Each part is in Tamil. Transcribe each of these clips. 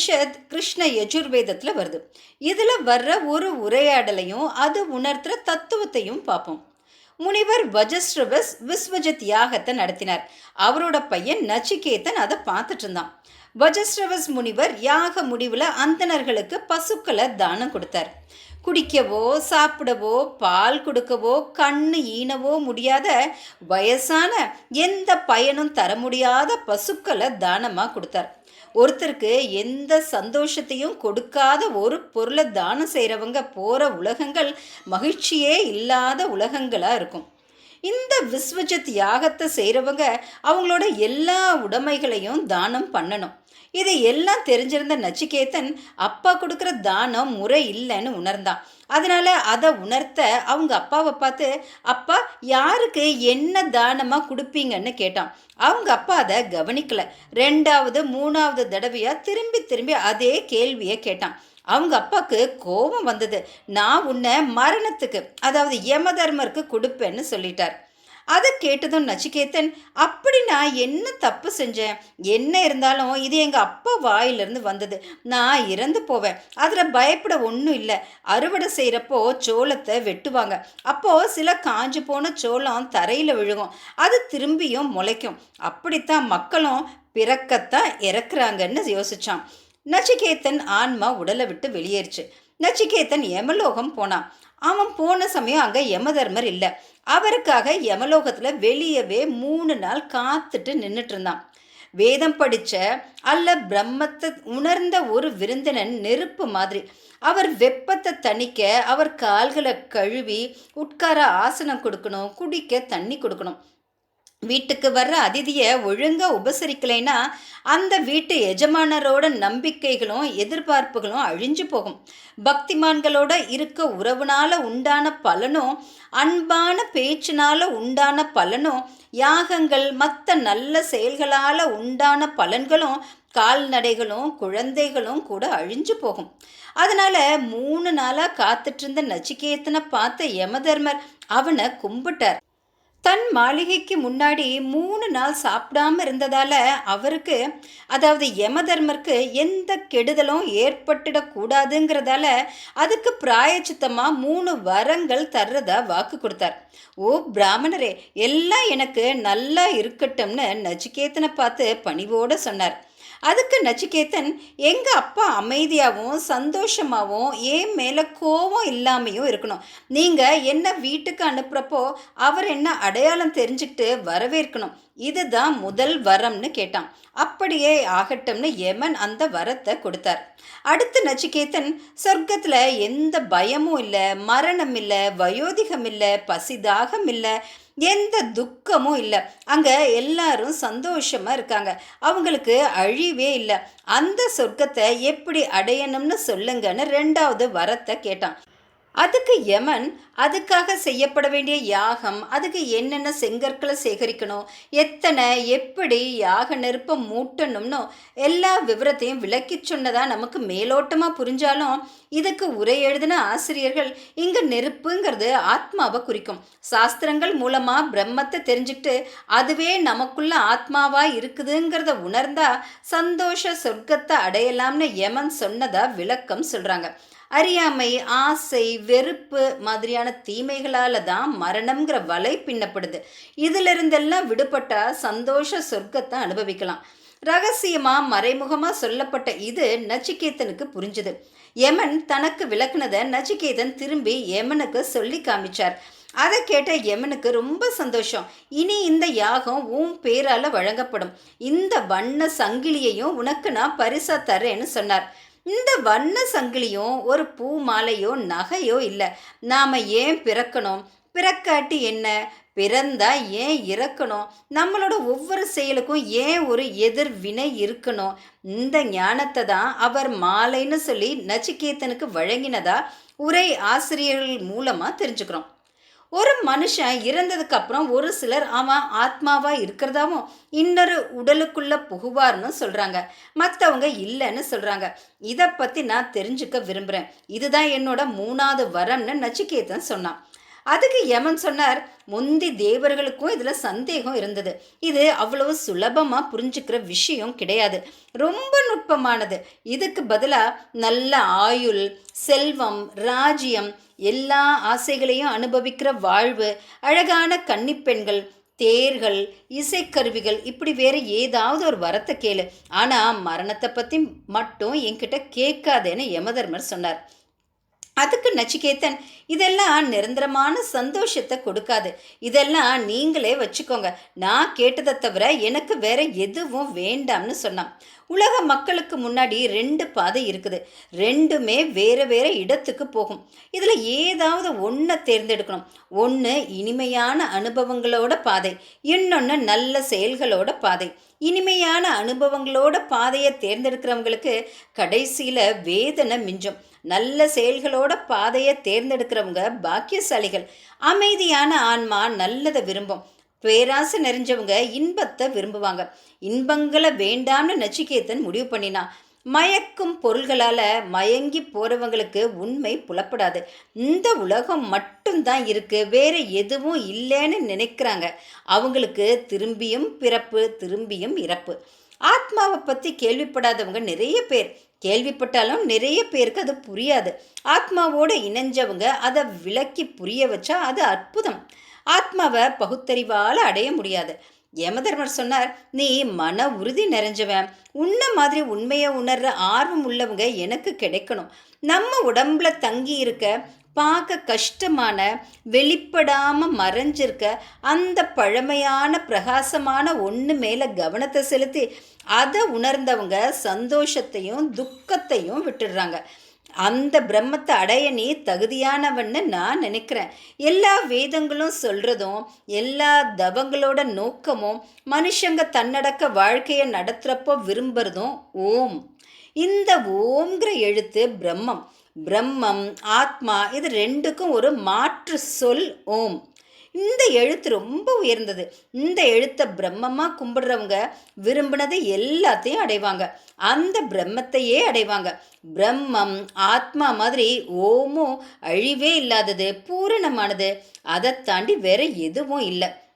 உபனிஷத் கிருஷ்ண யஜுர்வேதத்தில் வருது. இதில் வர்ற ஒரு உரையாடலையும் அது உணர்த்துற தத்துவத்தையும் பார்ப்போம். முனிவர் வஜஸ்ரவஸ் விஸ்வஜித் யாகத்தை நடத்தினார். அவரோட பையன் நச்சிகேதன் அதை பார்த்துட்டு இருந்தான். வஜஸ்ரவஸ் முனிவர் யாக முடிவில் அந்தணர்களுக்கு பசுக்களை தானம் கொடுத்தார். குடிக்கவோ சாப்பிடவோ பால் கொடுக்கவோ கண்ணு ஈனவோ முடியாத வயசான எந்த பயனும் தர முடியாத பசுக்களை தானமாக கொடுத்தார். ஒருத்தருக்கு எந்த சந்தோஷத்தையும் கொடுக்காத ஒரு பொருளை தானம் செய்கிறவங்க போகிற உலகங்கள் மகிழ்ச்சியே இல்லாத உலகங்களாக இருக்கும். இந்த விஸ்வஜித் யாகத்தை செய்கிறவங்க அவங்களோட எல்லா உடைமைகளையும் தானம் பண்ணணும். இதை எல்லாம் தெரிஞ்சிருந்த நச்சிகேதன் அப்பா கொடுக்குற தானம் முறை இல்லைன்னு உணர்ந்தான் அதனால அதை உணர்த்த அவங்க அப்பாவை பார்த்து அப்பா யாருக்கு என்ன தானமாக கொடுப்பீங்கன்னு கேட்டான். அவங்க அப்பா அதை கவனிக்கல. ரெண்டாவது மூணாவது தடவையாக திரும்பி திரும்பி அதே கேள்வியை கேட்டான். அவங்க அப்பாவுக்கு கோபம் வந்தது. நான் உன்னை மரணத்துக்கு அதாவது யமதர்மருக்கு கொடுப்பேன்னு சொல்லிட்டார். அதை கேட்டதும் நச்சிகேத்தன் அப்படி நான் என்ன தப்பு செஞ்சேன்? என்ன இருந்தாலும் இது எங்கள் அப்பா வாயிலிருந்து வந்தது. நான் இறந்து போவேன். அதில் பயப்பட ஒன்றும் இல்லை. அறுவடை செய்கிறப்போ சோளத்தை வெட்டுவாங்க. அப்போது சில காஞ்சு போன சோளம் தரையில் விழுகும். அது திரும்பியும் முளைக்கும். அப்படித்தான் மக்களும் பிறக்கத்தான் இறக்குறாங்கன்னு யோசிச்சான். நச்சிகேத்தன் ஆன்மா உடலை விட்டு வெளியேறுச்சு. நச்சிகேத்தன் எமலோகம் போனான். அவன் போன சமயம் அங்கே யமதர்மர் இல்லை. அவருக்காக யமலோகத்தில் வெளியவே மூணு நாள் காத்துட்டு நின்றுட்டு இருந்தான். வேதம் படித்த அல்ல பிரம்மத்தை உணர்ந்த ஒரு விருந்தினன் நெருப்பு மாதிரி. அவர் வெப்பத்தை தணிக்க அவர் கால்களை கழுவி உட்கார ஆசனம் கொடுக்கணும் குடிக்க தண்ணி கொடுக்கணும். வீட்டுக்கு வர்ற அதிதியை ஒழுங்காக உபசரிக்கலைன்னா அந்த வீட்டு எஜமானரோட நம்பிக்கைகளும் எதிர்பார்ப்புகளும் அழிஞ்சு போகும். பக்திமான்களோட இருக்க உறவுனால உண்டான பலனும் அன்பான பேச்சினால உண்டான பலனும் யாகங்கள் மற்ற நல்ல செயல்களால் உண்டான பலன்களும் கால்நடைகளும் குழந்தைகளும் கூட அழிஞ்சு போகும். அதனால மூணு நாளாக காத்துட்டு இருந்த நச்சிகேத்தனை பார்த்த யமதர்மர் அவனை கும்பிட்டார். தன் மாளிகைக்கு முன்னாடி மூணு நாள் சாப்பிடாம இருந்ததால அவருக்கு அதாவது யமதர்மருக்கு எந்த கெடுதலும் ஏற்பட்டுடக்கூடாதுங்கிறதால அதுக்கு பிராயச்சித்தமாக மூணு வரங்கள் தர்றதா வாக்கு கொடுத்தார். ஓ பிராமணரே எல்லாம் எனக்கு நல்லா இருக்கட்டும்னு நச்சிகேத்தனை பார்த்து பணிவோடு சொன்னார். அதுக்கு நச்சிகேதன் எங்கள் அப்பா அமைதியாகவும் சந்தோஷமாகவும் ஏன் மேலே கோபம் இல்லாமையும் இருக்கணும். நீங்கள் என்ன வீட்டுக்கு அனுப்புகிறப்போ அவர் என்ன அடையாளம் தெரிஞ்சுக்கிட்டு வரவேற்கணும். இதுதான் முதல் வரம்னு கேட்டான். அப்படியே ஆகட்டும்னு யமன் அந்த வரத்தை கொடுத்தார். அடுத்து நச்சிகேதன் சொர்க்கத்தில் எந்த பயமும் இல்லை மரணம் இல்லை வயோதிகம் இல்லை பசிதாகம் இல்லை எந்த துக்கமும் இல்லை. அங்கே எல்லாரும் சந்தோஷமாக இருக்காங்க. அவங்களுக்கு அழிவே இல்லை. அந்த சொர்க்கத்தை எப்படி அடையணும்னு சொல்லுங்கன்னு ரெண்டாவது வரத்தை கேட்டான். அதுக்கு யமன் அதுக்காக செய்யப்பட வேண்டிய யாகம் அதுக்கு என்னென்ன செங்கற்களை சேகரிக்கணும் எத்தனை எப்படி யாக நெருப்பை மூட்டணும்னு எல்லா விவரத்தையும் விளக்கி சொன்னதா நமக்கு மேலோட்டமாக புரிஞ்சாலும் இதுக்கு உரை எழுதின ஆசிரியர்கள் இங்கே நெருப்புங்கிறது ஆத்மாவை குறிக்கும். சாஸ்திரங்கள் மூலமாக பிரம்மத்தை தெரிஞ்சுக்கிட்டு அதுவே நமக்குள்ள ஆத்மாவா இருக்குதுங்கிறத உணர்ந்தா சந்தோஷ சொர்க்கத்தை அடையலாம்னு யமன் சொன்னதா விளக்கம் சொல்கிறாங்க அறியாமை ஆசை வெறுப்பு மாதிரியான தீமைகளால் தான் மரணம்ங்கிற வலை பின்னப்படுது. இதிலிருந்தெல்லாம் விடுபட்டா சந்தோஷ சொர்க்கத்தை அனுபவிக்கலாம். ரகசியமாக மறைமுகமாக சொல்லப்பட்ட இது நச்சிகேத்தனுக்கு புரிஞ்சுது. யமன் தனக்கு விளக்குனதை நச்சிகேதன் திரும்பி யமனுக்கு சொல்லி காமிச்சார். அதை கேட்ட யமனுக்கு ரொம்ப சந்தோஷம். இனி இந்த யாகம் உன் பேரால வழங்கப்படும். இந்த வண்ண சங்கிலியையும் உனக்கு நான் பரிசா தரேன்னு சொன்னார். இந்த வண்ண சங்கிலியும் ஒரு பூ மாலையோ நகையோ இல்லை. நாம் ஏன் பிறக்கணும்? பிறக்காட்டி என்ன? பிறந்தா ஏன் இறக்கணும்? நம்மளோட ஒவ்வொரு செயலுக்கும் ஏன் ஒரு எதிர்வினை இருக்கணும்? இந்த ஞானத்தை தான் அவர் மாலைன்னு சொல்லி நச்சிகேத்தனுக்கு வழங்கினதா உரை ஆசிரியர்கள் மூலமாக தெரிஞ்சுக்கிறோம். ஒரு மனுஷன் இறந்ததுக்கு அப்புறம் ஒரு சிலர் அவன் ஆத்மாவா இருக்கிறதாவும் இன்னொரு உடலுக்குள்ள புகுவார்னு சொல்றாங்க. மற்றவங்க இல்லைன்னு சொல்றாங்க. இதை பத்தி நான் தெரிஞ்சுக்க விரும்புறேன். இதுதான் என்னோட மூணாவது வரம்னு நச்சிகேதன் சொன்னான். அதுக்கு யமன் சொன்னார் முந்தி தேவர்களுக்கும் இதில் சந்தேகம் இருந்தது. இது அவ்வளவு சுலபமாக புரிஞ்சுக்கிற விஷயம் கிடையாது. ரொம்ப நுட்பமானது. இதுக்கு பதிலாக நல்ல ஆயுள் செல்வம் ராஜ்யம் எல்லா ஆசைகளையும் அனுபவிக்கிற வாழ்வு அழகான கன்னிப்பெண்கள் தேர்கள் இசைக்கருவிகள் இப்படி வேற ஏதாவது ஒரு வரத்தை கேளு. ஆனால் மரணத்தை பற்றி மட்டும் என்கிட்ட கேட்காதேன்னு யமதர்மர் சொன்னார். அதுக்கு நச்சிகேத்தன் இதெல்லாம் நிரந்தரமான சந்தோஷத்தை கொடுக்காது. இதெல்லாம் நீங்களே வச்சுக்கோங்க. நான் கேட்டதை தவிர எனக்கு வேற எதுவும் வேண்டாம்னு சொன்னான். உலக மக்களுக்கு முன்னாடி ரெண்டு பாதை இருக்குது. ரெண்டுமே வேற வேற இடத்துக்கு போகும். இதில் ஏதாவது ஒன்றை தேர்ந்தெடுக்கணும். ஒன்று இனிமையான அனுபவங்களோட பாதை. இன்னொன்று நல்ல செயல்களோட பாதை. இனிமையான அனுபவங்களோட பாதையை தேர்ந்தெடுக்கிறவங்களுக்கு கடைசியில் வேதனை மிஞ்சும். நல்ல செயல்களோட பாதையை தேர்ந்தெடுக்கிறவங்க பாக்கியசாலிகள். அமைதியான ஆன்மா நல்லதை விரும்பும். பேராசை நிறைஞ்சவங்க இன்பத்தை விரும்புவாங்க. இன்பங்களை வேண்டாம்னு நச்சிகேத்தன் முடிவு பண்ணினான். மயக்கும் பொருள்களால் மயங்கி போகிறவங்களுக்கு உண்மை புலப்படாது. இந்த உலகம் மட்டும்தான் இருக்குது வேறு எதுவும் இல்லைன்னு நினைக்கிறாங்க. அவங்களுக்கு திரும்பியும் பிறப்பு திரும்பியும் இறப்பு. ஆத்மாவை பற்றி கேள்விப்படாதவங்க நிறைய பேர். கேள்விப்பட்டாலும் நிறைய பேருக்கு அது புரியாது. ஆத்மாவோட இணைஞ்சவங்க அதை விளக்கி புரிய வச்சா அது அற்புதம். ஆத்மாவை பகுத்தறிவால் அடைய முடியாது. யமதர்மர் சொன்னார் நீ மன உறுதி நிறைஞ்சவன். உன்ன மாதிரி உண்மையை உணர்ற ஆர்வம் உள்ளவங்க எனக்கு கிடைக்கணும். நம்ம உடம்புல தங்கி இருக்க பார்க்க கஷ்டமான வெளிப்படாமல் மறைஞ்சிருக்க அந்த பழமையான பிரகாசமான ஒன்று மேலே கவனத்தை செலுத்தி அதை உணர்ந்தவங்க சந்தோஷத்தையும் துக்கத்தையும் விட்டுடுறாங்க. அந்த பிரம்மத்தை அடைய நீ தகுதியானவன்னு நான் நினைக்கிறேன். எல்லா வேதங்களும் சொல்கிறதும் எல்லா தவங்களோட நோக்கமும் மனுஷங்க தன்னடக்க வாழ்க்கையை நடத்துகிறப்போ விரும்புகிறதும் ஓம். இந்த ஓம்ங்கிற எழுத்து பிரம்மம். பிரம்மம் ஆத்மா இது ரெண்டுக்கும் ஒரு மாற்று சொல் ஓம். இந்த எழுத்து ரொம்ப உயர்ந்தது. இந்த எழுத்தை பிரம்மமாக கும்பிடுறவங்க விரும்பினது எல்லாத்தையும் அடைவாங்க. அந்த பிரம்மத்தையே அடைவாங்க. பிரம்மம் ஆத்மா மாதிரி ஓமும் அழிவே இல்லாதது பூரணமானது. அதை தாண்டி வேற எதுவும் இல்லை.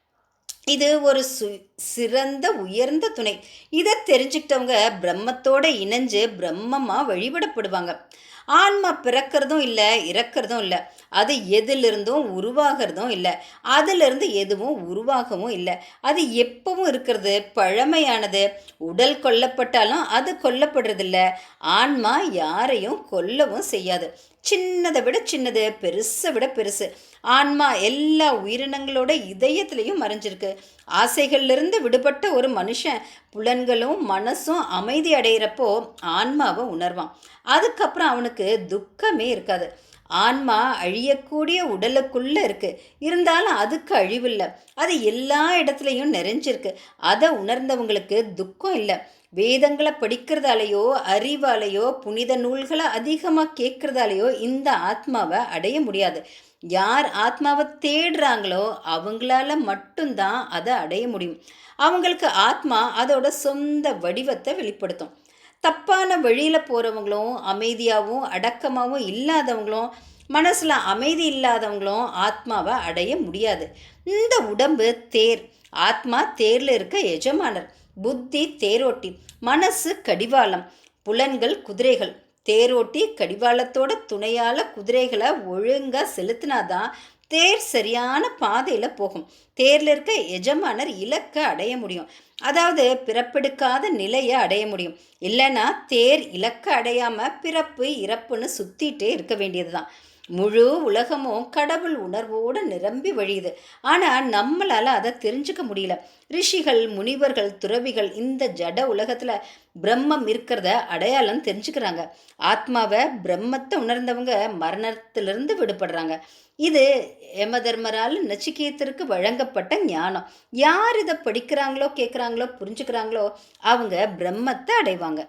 இது ஒரு சு சிறந்த உயர்ந்த துணை. இதை தெரிஞ்சுக்கிட்டவங்க பிரம்மத்தோட இணைஞ்சு பிரம்மமாக வழிபடப்படுவாங்க. ஆன்மா பிறக்கிறதும் இல்லை இறக்கிறதும் இல்லை. அது எதிலிருந்தும் உருவாகிறதும் இல்லை. அதிலிருந்து எதுவும் உருவாகவும் இல்லை. அது எப்பவும் இருக்கிறது பழமையானது. உடல் கொல்லப்பட்டாலும் அது கொல்லப்படுறதில்ல. ஆன்மா யாரையும் கொல்லவும் செய்யாது. சின்னதை விட சின்னது பெருசை விட பெருசு. ஆன்மா எல்லா உயிரினங்களோட இதயத்திலையும் மறைஞ்சிருக்கு. ஆசைகள்லேருந்து விடுபட்ட ஒரு மனுஷன் புலன்களும் மனசும் அமைதி அடைகிறப்போ ஆன்மாவை உணர்வான். அதுக்கப்புறம் அவனுக்கு துக்கமே இருக்காது. ஆன்மா அழியக்கூடிய உடலுக்குள்ளே இருக்குது இருந்தாலும் அதுக்கு அழிவில்லை. அது எல்லா இடத்துலையும் நிறைஞ்சிருக்கு. அதை உணர்ந்தவங்களுக்கு துக்கம் இல்லை. வேதங்களை படிக்கிறதாலேயோ அறிவாலேயோ புனித நூல்களை அதிகமாக கேட்குறதாலேயோ இந்த ஆத்மாவை அடைய முடியாது. யார் ஆத்மாவை தேடுறாங்களோ அவங்களால மட்டும்தான் அதை அடைய முடியும். அவங்களுக்கு ஆத்மா அதோட சொந்த வடிவத்தை வெளிப்படுத்தும். தப்பான வழியில் போகிறவங்களும் அமைதியாகவும் அடக்கமாகவும் இல்லாதவங்களும் மனசில் அமைதி இல்லாதவங்களும் ஆத்மாவை அடைய முடியாது. இந்த உடம்பு தேர். ஆத்மா தேரில் இருக்க எஜமானர். புத்தி தேரோட்டி மனசு கடிவாளம் புலன்கள் குதிரைகள். தேரோட்டி கடிவாளத்தோட துணையால் குதிரைகளை ஒழுங்காக செலுத்தினாதான் தேர் சரியான பாதையில் போகும். தேரில் இருக்க எஜமானர் இலக்கை அடைய முடியும். அதாவது பிறப்பெடுக்காத நிலையை அடைய முடியும். இல்லைன்னா தேர் இலக்கை அடையாமல் பிறப்பு இறப்புன்னு சுற்றிட்டே இருக்க வேண்டியது தான் முழு உலகமும் கடவுள் உணர்வோடு நிரம்பி வழியுது. ஆனால் நம்மளால் அதை தெரிஞ்சுக்க முடியல. ரிஷிகள் முனிவர்கள் துறவிகள் இந்த ஜட உலகத்தில் பிரம்மம் இருக்கிறத அடையாளம் தெரிஞ்சுக்கிறாங்க. ஆத்மாவை பிரம்மத்தை உணர்ந்தவங்க மரணத்திலிருந்து விடுபடுறாங்க. இது யமதர்மரால் நச்சிகேத்தருக்கு வழங்கப்பட்ட ஞானம். யார் இதை படிக்கிறாங்களோ கேட்குறாங்களோ புரிஞ்சுக்கிறாங்களோ அவங்க பிரம்மத்தை அடைவாங்க.